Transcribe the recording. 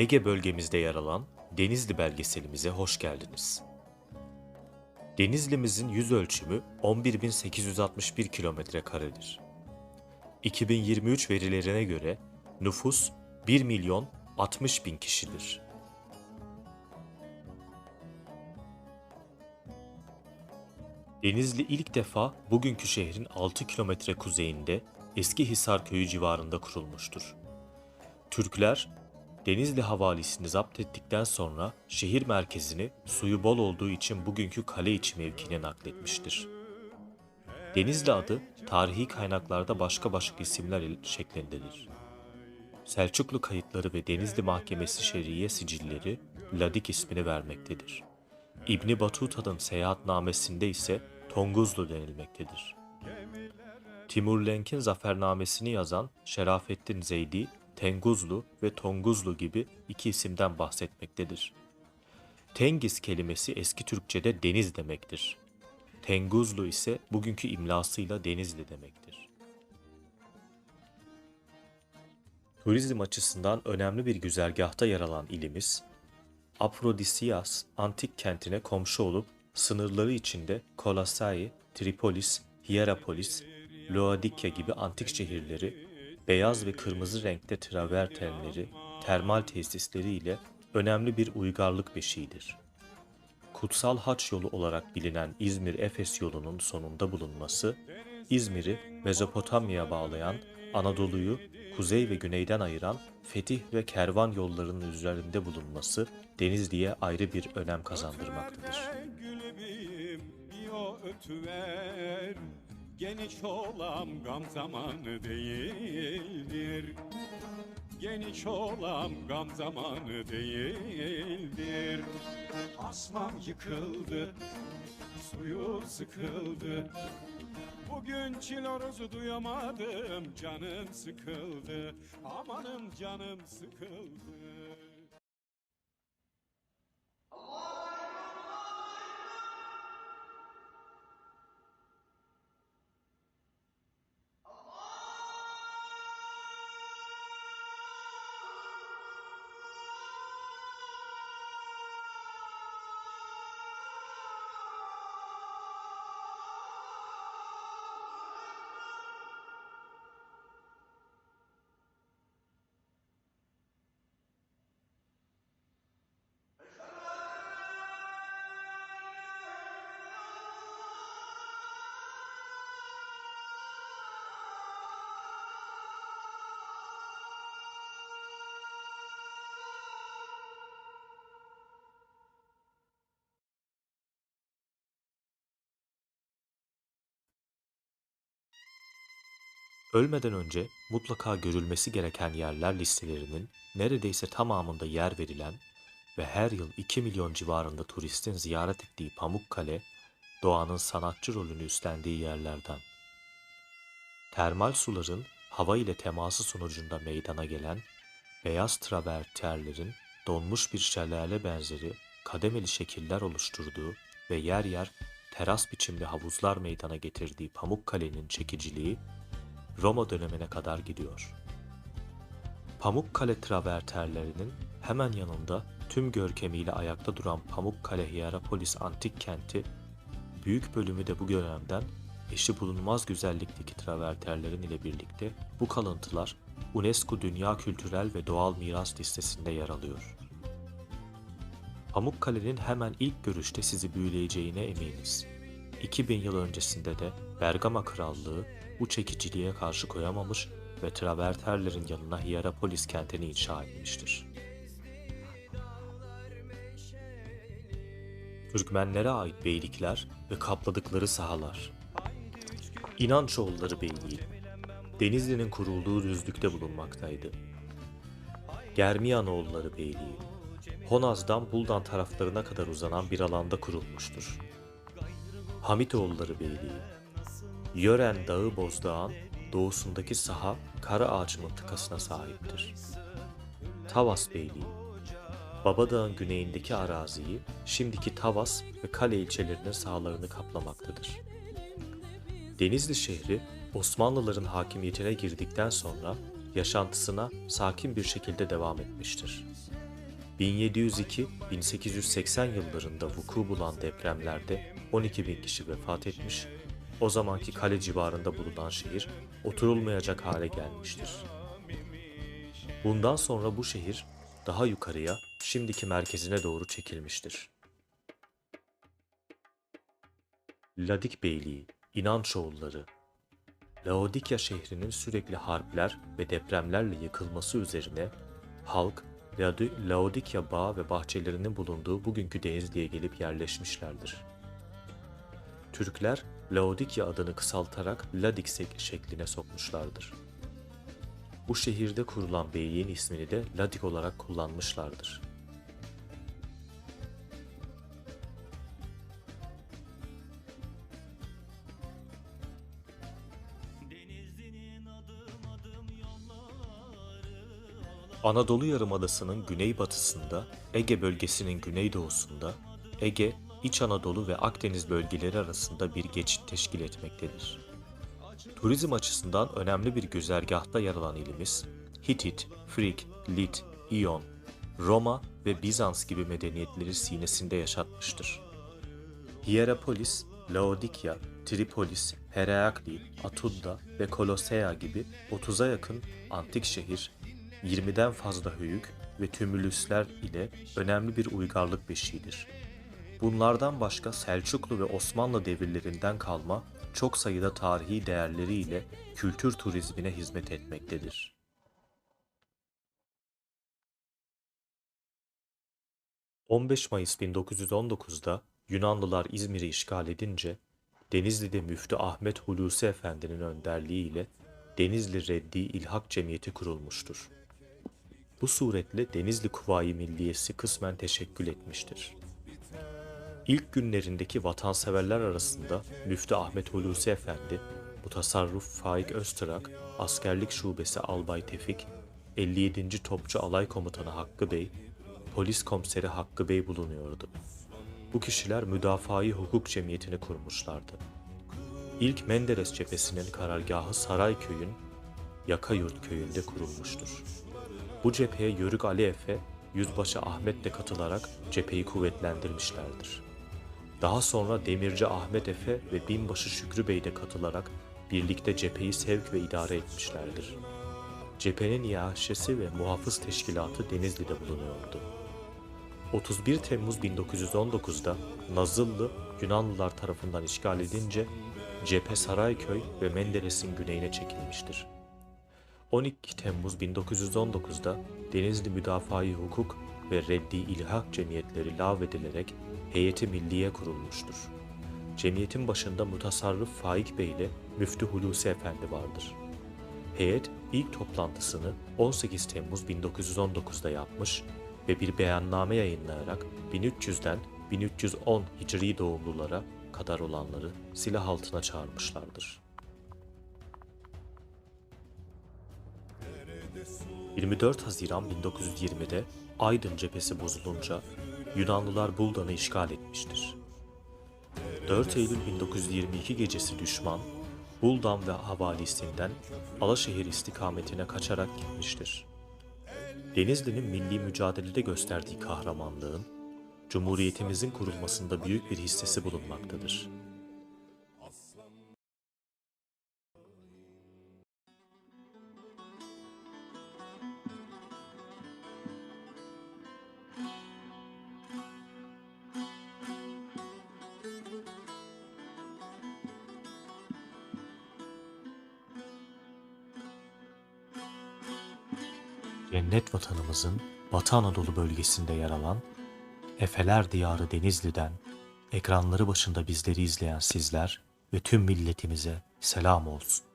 Ege bölgemizde yer alan Denizli belgeselimize hoş geldiniz. Denizli'mizin yüz ölçümü 11.861 kilometre karedir. 2023 verilerine göre nüfus 1 milyon 60 bin kişidir. Denizli ilk defa bugünkü şehrin 6 kilometre kuzeyinde Eski Hisar köyü civarında kurulmuştur. Türkler Denizli havalisini zapt ettikten sonra şehir merkezini suyu bol olduğu için bugünkü kale içi mevkine nakletmiştir. Denizli adı tarihi kaynaklarda başka başka isimler şeklindedir. Selçuklu kayıtları ve Denizli Mahkemesi Şer'iye sicilleri Ladik ismini vermektedir. İbni Batuta'nın seyahatnamesinde ise Tonguzlu denilmektedir. Timur Lenk'in zafernamesini yazan Şerafettin Zeydi, Tenguzlu ve Tonguzlu gibi iki isimden bahsetmektedir. Tengiz kelimesi eski Türkçe'de deniz demektir. Tenguzlu ise bugünkü imlasıyla Denizli demektir. Turizm açısından önemli bir güzergahta yer alan ilimiz, Afrodisias antik kentine komşu olup sınırları içinde Kolosai, Tripolis, Hierapolis, Laodikya gibi antik şehirleri, beyaz ve kırmızı renkte travertenleri, termal tesisleri ile önemli bir uygarlık beşiğidir. Kutsal Haç yolu olarak bilinen İzmir-Efes yolunun sonunda bulunması, İzmir'i Mezopotamya'ya bağlayan, Anadolu'yu kuzey ve güneyden ayıran fetih ve kervan yollarının üzerinde bulunması Denizli'ye ayrı bir önem kazandırmaktadır. Geniş olam gam zamanı değildir. Geniş olam gam zamanı değildir. Asmam yıkıldı Suyu sıkıldı. Bugün çilorozu duyamadım Canım sıkıldı. Amanım canım sıkıldı Ölmeden önce mutlaka görülmesi gereken yerler listelerinin neredeyse tamamında yer verilen ve her yıl 2 milyon civarında turistin ziyaret ettiği Pamukkale, doğanın sanatçı rolünü üstlendiği yerlerden. Termal suların hava ile teması sonucunda meydana gelen beyaz traverterlerin donmuş bir şelale benzeri kademeli şekiller oluşturduğu ve yer yer teras biçimli havuzlar meydana getirdiği Pamukkale'nin çekiciliği Roma dönemine kadar gidiyor. Pamukkale traverterlerinin hemen yanında tüm görkemiyle ayakta duran Pamukkale Hierapolis antik kenti, büyük bölümü de bu dönemden eşi bulunmaz güzellikteki traverterlerin ile birlikte bu kalıntılar UNESCO Dünya Kültürel ve Doğal Miras listesinde yer alıyor. Pamukkale'nin hemen ilk görüşte sizi büyüleyeceğine eminiz. 2000 yıl öncesinde de Bergama Krallığı bu çekiciliğe karşı koyamamış ve traverterlerin yanına Hierapolis kentini inşa etmiştir. Türkmenlere ait beylikler ve kapladıkları sahalar. İnançoğulları Beyliği, Denizli'nin kurulduğu düzlükte bulunmaktaydı. Germiyanoğulları Beyliği, Honaz'dan Buldan taraflarına kadar uzanan bir alanda kurulmuştur. Hamitoğulları Beyliği, Yören Dağı Bozdağ'ın doğusundaki saha Kara Ağaç mıntıkasına sahiptir. Tavas Beyliği, Babadağ'ın güneyindeki araziyi şimdiki Tavas ve Kale ilçelerinin sahalarını kaplamaktadır. Denizli şehri Osmanlıların hakimiyetine girdikten sonra yaşantısına sakin bir şekilde devam etmiştir. 1702-1880 yıllarında vuku bulan depremlerde 12 bin kişi vefat etmiş, o zamanki kale civarında bulunan şehir oturulmayacak hale gelmiştir. Bundan sonra bu şehir daha yukarıya, şimdiki merkezine doğru çekilmiştir. Ladik Beyliği, İnançoğulları, Laodikya şehrinin sürekli harpler ve depremlerle yıkılması üzerine halk Laodikya Bağı ve bahçelerinin bulunduğu bugünkü Denizli'ye gelip yerleşmişlerdir. Türkler Laodikya adını kısaltarak Ladiksek şekline sokmuşlardır. Bu şehirde kurulan beyliğin ismini de Ladik olarak kullanmışlardır. Anadolu Yarımadası'nın güneybatısında, Ege bölgesinin güneydoğusunda, Ege, İç Anadolu ve Akdeniz bölgeleri arasında bir geçit teşkil etmektedir. Turizm açısından önemli bir güzergahta yer alan ilimiz, Hitit, Frig, Lit, İyon, Roma ve Bizans gibi medeniyetleri sinesinde yaşatmıştır. Hierapolis, Laodikya, Tripolis, Herakli, Atudda ve Kolosea gibi 30'a yakın antik şehir, 20'den fazla höyük ve tümülüsler ile önemli bir uygarlık beşiğidir. Bunlardan başka Selçuklu ve Osmanlı devirlerinden kalma çok sayıda tarihi değerleriyle kültür turizmine hizmet etmektedir. ...15 Mayıs 1919'da Yunanlılar İzmir'i işgal edince... ...Denizli'de Müftü Ahmet Hulusi Efendi'nin önderliğiyle... ...Denizli Reddi İlhak Cemiyeti kurulmuştur. Bu suretle Denizli Kuvayi Milliyesi kısmen teşekkül etmiştir. İlk günlerindeki vatanseverler arasında Müftü Ahmet Hulusi Efendi, Mutasarruf Faik Öztürk, Askerlik Şubesi Albay Tefik, 57. Topçu Alay Komutanı Hakkı Bey, Polis Komiseri Hakkı Bey bulunuyordu. Bu kişiler Müdafaa-i Hukuk Cemiyeti'ni kurmuşlardı. İlk Menderes cephesinin karargahı Sarayköy'ün Yakayurt köyünde kurulmuştur. Bu cepheye Yörük Ali Efe, Yüzbaşı Ahmet de katılarak cepheyi kuvvetlendirmişlerdir. Daha sonra Demirci Ahmet Efe ve Binbaşı Şükrü Bey de katılarak birlikte cepheyi sevk ve idare etmişlerdir. Cephenin iaşesi ve muhafız teşkilatı Denizli'de bulunuyordu. 31 Temmuz 1919'da Nazıllı Yunanlılar tarafından işgal edince cephe Sarayköy ve Menderes'in güneyine çekilmiştir. 12 Temmuz 1919'da Denizli Müdafaa-i Hukuk ve Reddi İlhak Cemiyetleri lağvedilerek Heyeti Milliye kurulmuştur. Cemiyetin başında Mutasarrıf Faik Bey ile Müftü Hulusi Efendi vardır. Heyet ilk toplantısını 18 Temmuz 1919'da yapmış ve bir beyanname yayınlayarak 1300'den 1310 Hicri doğumlulara kadar olanları silah altına çağırmışlardır. 24 Haziran 1920'de Aydın cephesi bozulunca Yunanlılar Buldan'ı işgal etmiştir. 4 Eylül 1922 gecesi düşman Buldan ve havalisinden Alaşehir istikametine kaçarak gitmiştir. Denizli'nin milli mücadelede gösterdiği kahramanlığın Cumhuriyetimizin kurulmasında büyük bir hissesi bulunmaktadır. Cennet vatanımızın Batı Anadolu bölgesinde yer alan Efeler Diyarı Denizli'den ekranları başında bizleri izleyen sizler ve tüm milletimize selam olsun.